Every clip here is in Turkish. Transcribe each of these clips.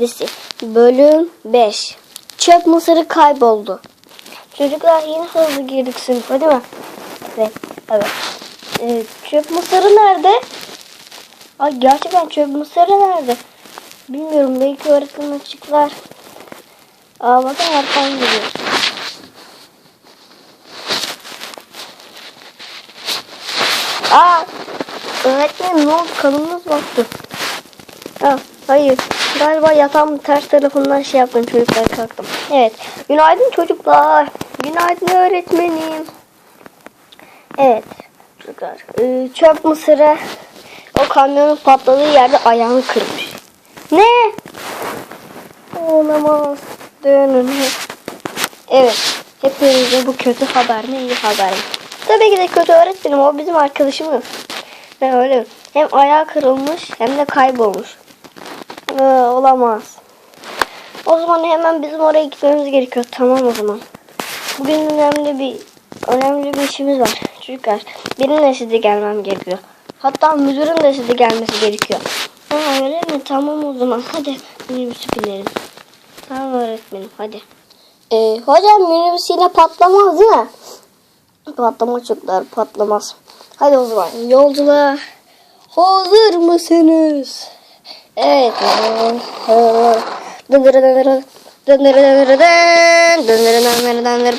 Dizisi Bölüm 5 Çöp mısırı kayboldu. Çocuklar yine hızlı girdik sınıfa değil mi? Evet. Evet. Ee, çöp mısırı nerede? Ay gerçekten çöp mısırı nerede? Bilmiyorum belki öğretmen açıklar. Aa bakın arkadan geliyor. Aa öğretmenim ne oldu kanımız baktı. Ha, hayır. Galiba yatağımın ters tarafından şey yaptım çocuklar kalktım. Evet. Günaydın çocuklar. Günaydın öğretmenim. Evet. Çocuklar. ee, çöp mısırı o kamyonun patladığı yerde ayağını kırmış. Ne? Olamaz. Dönün. Evet. Hepinize bu kötü haber mi iyi haber mi? Tabii ki de kötü öğretmenim. O bizim arkadaşımız. Ne öyle. Hem ayağı kırılmış hem de kaybolmuş. Ee, olamaz. O zaman hemen bizim oraya gitmemiz gerekiyor. Tamam o zaman. Bugün önemli bir önemli bir işimiz var. Çocuklar benim de size gelmem gerekiyor. Hatta müdürün de size gelmesi gerekiyor. Ha, öyle mi? Tamam o zaman. Hadi minibüsü binelim. Tamam öğretmenim hadi. Ee, hocam minibüs yine patlamaz değil mi? Patlama çocuklar patlamaz. Hadi o zaman yolculuğa hazır mısınız? Evet. Dındırı dındırı dındırı dındırı dın, dındırı dındırı dındırı.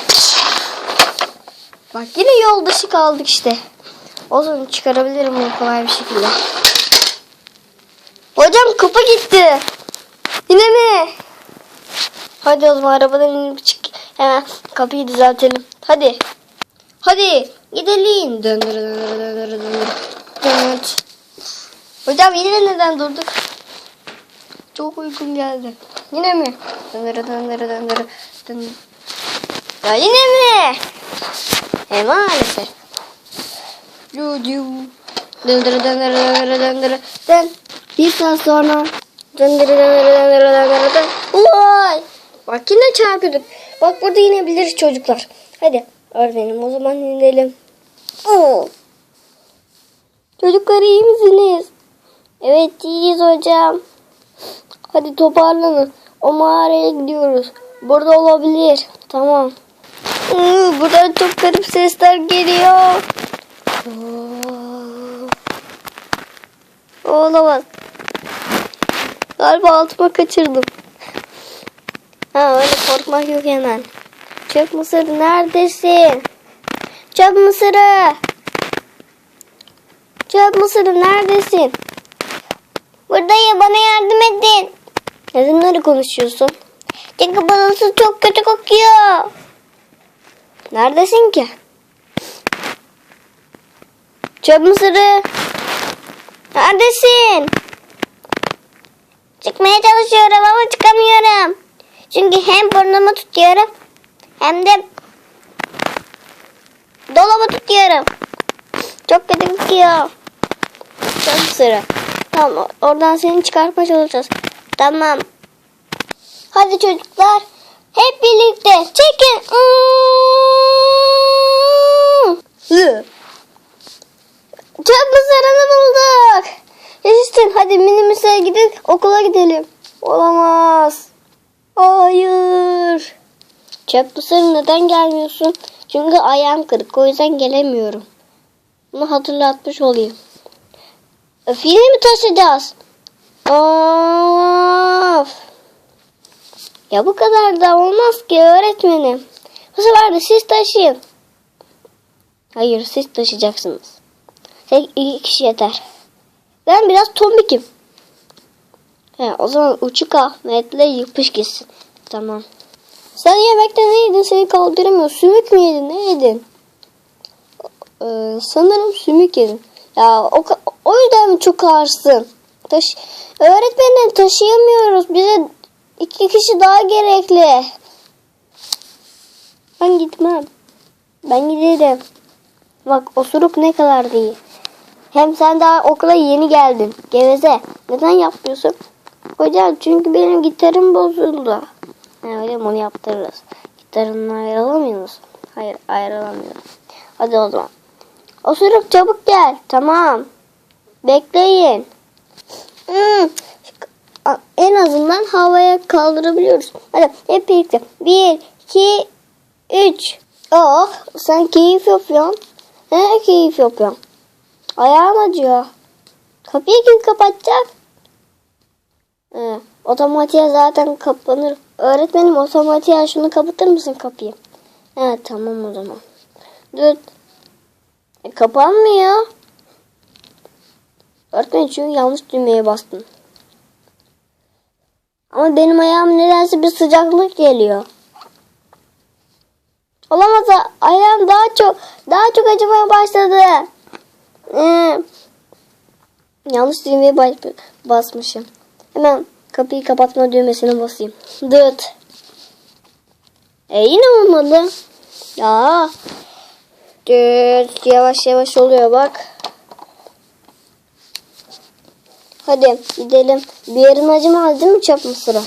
Bak yine yol dışı kaldık işte. O zaman çıkarabilirim bunu kolay bir şekilde. Hocam kapı gitti. Yine mi? Hadi o zaman arabadan inip çık. Hemen kapıyı düzeltelim. Hadi. Hadi gidelim. Döndür döndür döndür döndür. Döndür. Hocam yine neden durduk? Çok uykum geldi. Yine mi? Döndür döndür döndür döndür. Ya yine mi? E maalesef. Cucu. Döndür döndür döndür döndür. Dön. Bir saat sonra. Döndür döndür döndür döndür döndür. Vay. Bak yine çarpıyorduk. Bak burada yine biliriz çocuklar. Hadi öğretmenim o zaman inelim. Oo. Çocuklar iyi misiniz? Evet iyiyiz hocam. Hadi toparlanın. O mağaraya gidiyoruz. Burada olabilir. Tamam. Iı, buradan çok garip sesler geliyor. Oo. Olamaz. Galiba altıma kaçırdım. Ha öyle korkmak yok hemen. Çöp mısır neredesin? Çöp mısırı. Çöp mısırı neredesin? Buradayım bana. Neden öyle konuşuyorsun? Çünkü burası çok kötü kokuyor. Neredesin ki? Çöp mısırı. Neredesin? Çıkmaya çalışıyorum ama çıkamıyorum. Çünkü hem burnumu tutuyorum hem de dolabı tutuyorum. Çok kötü kokuyor. Çöp mısırı. Tamam oradan seni çıkartmaya çalışacağız. Tamam. Hadi çocuklar. Hep birlikte çekin. Hmm. Çöp mısırını bulduk. Yaşasın hadi minibüse gidip okula gidelim. Olamaz. Hayır. Çöp mısırı neden gelmiyorsun? Çünkü ayağım kırık o yüzden gelemiyorum. Bunu hatırlatmış olayım. Yine mi taşıyacağız? Of. Ya bu kadar da olmaz ki öğretmenim. Bu sefer de siz taşıyın. Hayır siz taşıyacaksınız. Tek iki kişi yeter. Ben biraz tombikim. He, o zaman uçuk Ahmet'le yapış gitsin. Tamam. Sen yemekte ne yedin? Seni kaldıramıyor. Sümük mü yedin? Ne yedin? Ee, sanırım sümük yedim. Ya o, o yüzden mi çok ağırsın? Taş Öğretmenim taşıyamıyoruz. Bize iki kişi daha gerekli. Ben gitmem. Ben giderim. Bak osuruk ne kadar iyi. Hem sen daha okula yeni geldin. Geveze. Neden yapmıyorsun? Hocam çünkü benim gitarım bozuldu. Ha, öyle mi onu yaptırırız. Gitarından ayrılamıyor musun? Hayır ayrılamıyorum. Hadi o zaman. Osuruk çabuk gel. Tamam. Bekleyin. Hmm. en azından havaya kaldırabiliyoruz. Hadi hep birlikte. Bir, iki, üç. Oh sen keyif yapıyorsun. He keyif yapıyorsun. Ayağım acıyor. Kapıyı kim kapatacak? He, otomatiğe zaten kapanır. Öğretmenim otomatiğe şunu kapatır mısın kapıyı? Evet tamam o zaman. Dur. E, kapanmıyor. Öğretmenim çünkü yanlış düğmeye bastım. Ama benim ayağım nedense bir sıcaklık geliyor. Olamaz ayağım daha çok daha çok acımaya başladı. Ee, yanlış düğmeye bas- basmışım. Hemen kapıyı kapatma düğmesine basayım. Dıt. E yine olmadı. Ya. Dıt. Yavaş yavaş oluyor bak. Hadi gidelim. Bir yerin acımaz değil mi çöp mısırı?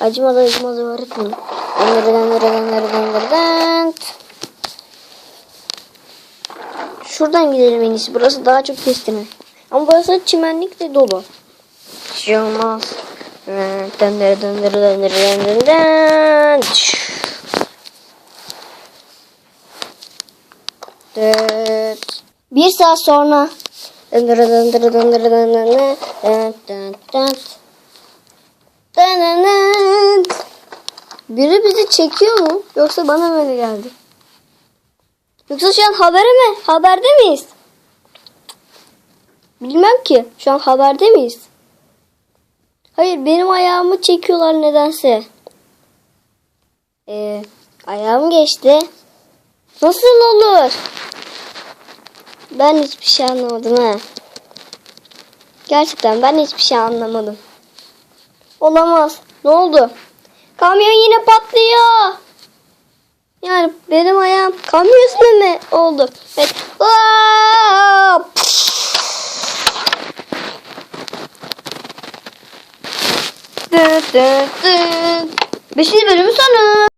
Acımaz acımaz öğretmenim. Nereden nereden nereden nereden. Şuradan gidelim en iyisi. Burası daha çok kestirme. Ama burası çimenlikle dolu. Bir şey olmaz. Döndür döndür döndür döndür. Dıt. Bir saat sonra Biri bizi çekiyor mu? Yoksa bana mı öyle geldi? Yoksa şu an habere mi? Haberde miyiz? Bilmem ki. Şu an haberde miyiz? Hayır benim ayağımı çekiyorlar nedense. Ee, ayağım geçti. Nasıl olur? Ben hiçbir şey anlamadım ha. Gerçekten ben hiçbir şey anlamadım. Olamaz. Ne oldu? Kamyon yine patlıyor. Yani benim ayağım kamyon üstüne mi oldu? Evet. Aa! Beşinci bölümün sonu.